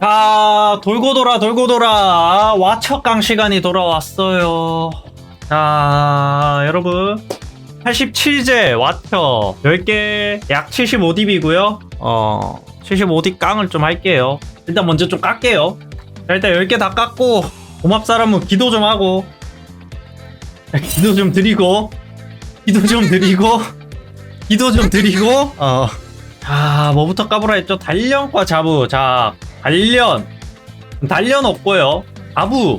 자, 돌고 돌아, 돌고 돌아. 와척강 시간이 돌아왔어요. 자, 여러분. 87제 와처 10개 약 75딥이고요. 어, 75딥 깡을 좀 할게요. 일단 먼저 좀 깎게요. 자, 일단 10개 다 깎고 고맙 사람은 기도 좀 하고 자, 기도 좀 드리고 기도 좀 드리고 기도 좀 드리고 어. 자, 뭐부터 까보라 했죠? 단련과 자부. 자, 단련. 단련 없고요. 아부.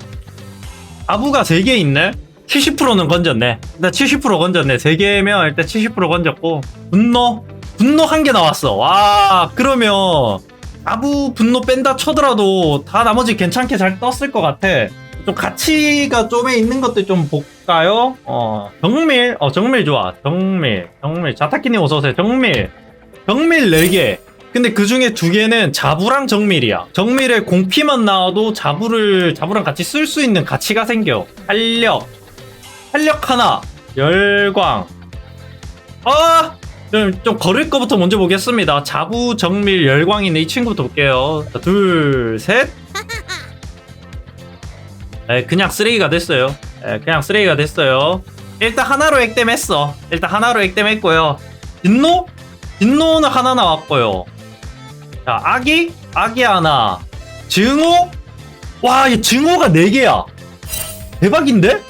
아부가 3개 있네? 70%는 건졌네. 일단 70% 건졌네. 3개면 일단 70% 건졌고. 분노? 분노 한 개 나왔어. 와, 그러면 아부 분노 뺀다 쳐더라도 다 나머지 괜찮게 잘 떴을 것 같아. 좀 가치가 좀에 있는 것들 좀 볼까요? 어, 정밀. 어, 정밀 좋아. 정밀. 정밀. 자타키님 어서오세요. 정밀. 정밀 4개. 근데 그 중에 두 개는 자부랑 정밀이야. 정밀에 공피만 나와도 자부를, 자부랑 같이 쓸 수 있는 가치가 생겨. 활력. 활력 하나. 열광. 아! 좀, 좀 걸을 거부터 먼저 보겠습니다. 자부, 정밀, 열광인데 이 친구부터 볼게요. 자, 둘, 셋. 에, 그냥 쓰레기가 됐어요. 에, 그냥 쓰레기가 됐어요. 일단 하나로 액땜했어. 일단 하나로 액땜했고요. 진노? 진노는 하나 나왔고요. 자, 아기? 아기 하나. 증오? 와, 이 증오가 4개야. 대박인데?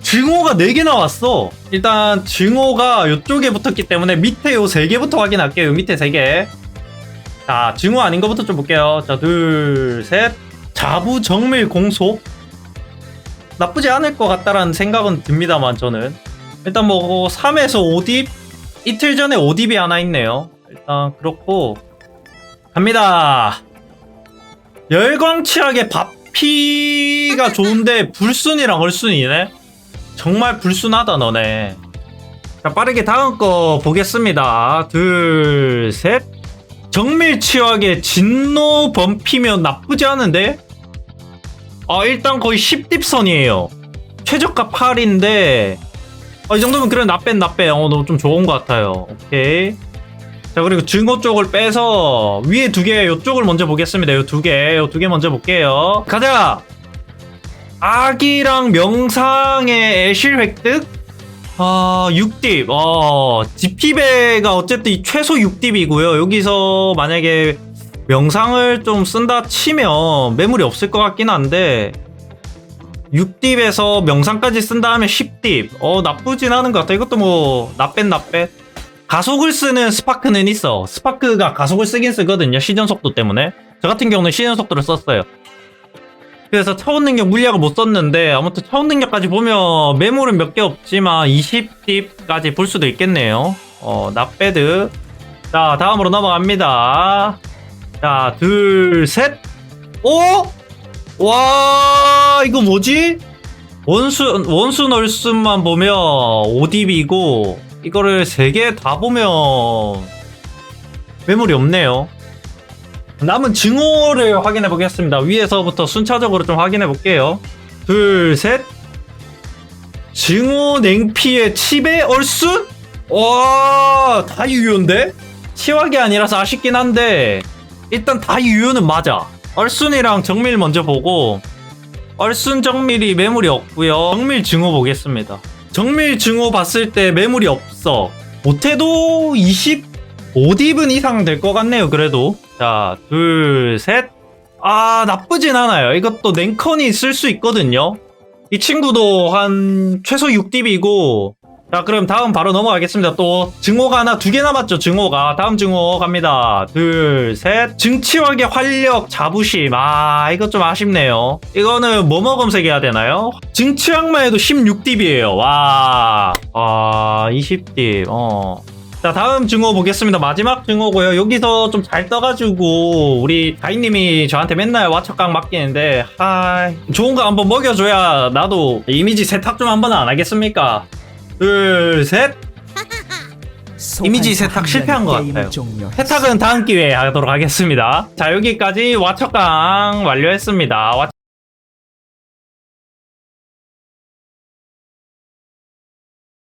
증오가 4개 나왔어. 일단 증오가 이쪽에 붙었기 때문에 밑에 요 3개부터 확인할게요. 요 밑에 3개. 자, 증오 아닌 거부터 좀 볼게요. 자, 둘, 셋. 자부 정밀 공소. 나쁘지 않을 것 같다라는 생각은 듭니다만, 저는. 일단 뭐, 3에서 5딥? 이틀 전에 5딥이 하나 있네요. 일단, 그렇고. 갑니다. 열광치약의 바피가 좋은데, 불순이랑 얼순이네? 정말 불순하다, 너네. 자, 빠르게 다음 거 보겠습니다. 둘, 셋. 정밀치약의 진노 범피면 나쁘지 않은데? 아, 일단 거의 10딥 선이에요. 최저가 8인데, 어, 이 정도면 그래 나뺀 나빼 어 너무 좀 좋은 것 같아요 오케이 자 그리고 증오 쪽을 빼서 위에 두 개 요쪽을 먼저 보겠습니다 요 두개요 두 개 먼저 볼게요 가자 아기랑 명상의 애실 획득 아 6딥 어 지피베가 어쨌든 이 최소 6딥이고요 여기서 만약에 명상을 좀 쓴다 치면 매물이 없을 것 같긴 한데 6딥에서 명상까지 쓴 다음에 10딥. 어, 나쁘진 않은 것 같아. 이것도 뭐, 나뺀, 나뺀. 가속을 쓰는 스파크는 있어. 스파크가 가속을 쓰긴 쓰거든요. 시전 속도 때문에. 저 같은 경우는 시전 속도를 썼어요. 그래서 차원 능력 물약을 못 썼는데, 아무튼 차원 능력까지 보면 매물은 몇 개 없지만 20딥까지 볼 수도 있겠네요. 어, 나빼드. 자, 다음으로 넘어갑니다. 자, 둘, 셋. 오! 와 이거 뭐지? 원수 원수 널순만 보면 5딥이고 이거를 세 개 다 보면 매물이 없네요. 남은 증오를 확인해 보겠습니다. 위에서부터 순차적으로 좀 확인해 볼게요. 둘, 셋. 증오 냉피의 칩의 얼순? 와, 다 유효인데? 치확이 아니라서 아쉽긴 한데 일단 다 유효는 맞아. 얼순이랑 정밀 먼저 보고 얼순 정밀이 매물이 없고요. 정밀 증오 보겠습니다. 정밀 증오 봤을 때 매물이 없어. 못해도 25딥은 이상 될 것 같네요. 그래도 자, 둘, 셋. 아, 나쁘진 않아요. 이것도 냉컨이 쓸 수 있거든요. 이 친구도 한 최소 6딥이고 자 그럼 다음 바로 넘어가겠습니다. 또 증오가 하나 두 개 남았죠 증오가. 다음 증오 갑니다. 둘셋. 증치wak의 활력 자부심. 아 이거 좀 아쉽네요. 이거는 뭐 먹음색 해야 되나요? 증치wak만 해도 16딥이에요. 와. 아, 20딥. 어. 자 다음 증오 보겠습니다. 마지막 증오고요. 여기서 좀 잘 떠가지고 우리 다이님이 저한테 맨날 와척강 맡기는데 아 좋은 거 한번 먹여줘야 나도 이미지 세탁 좀 한번 안 하겠습니까 둘, 셋. 이미지 세탁 실패한 것 같아요. 세탁은 다음 기회에 하도록 하겠습니다. 자, 여기까지 와척강 완료했습니다. 와-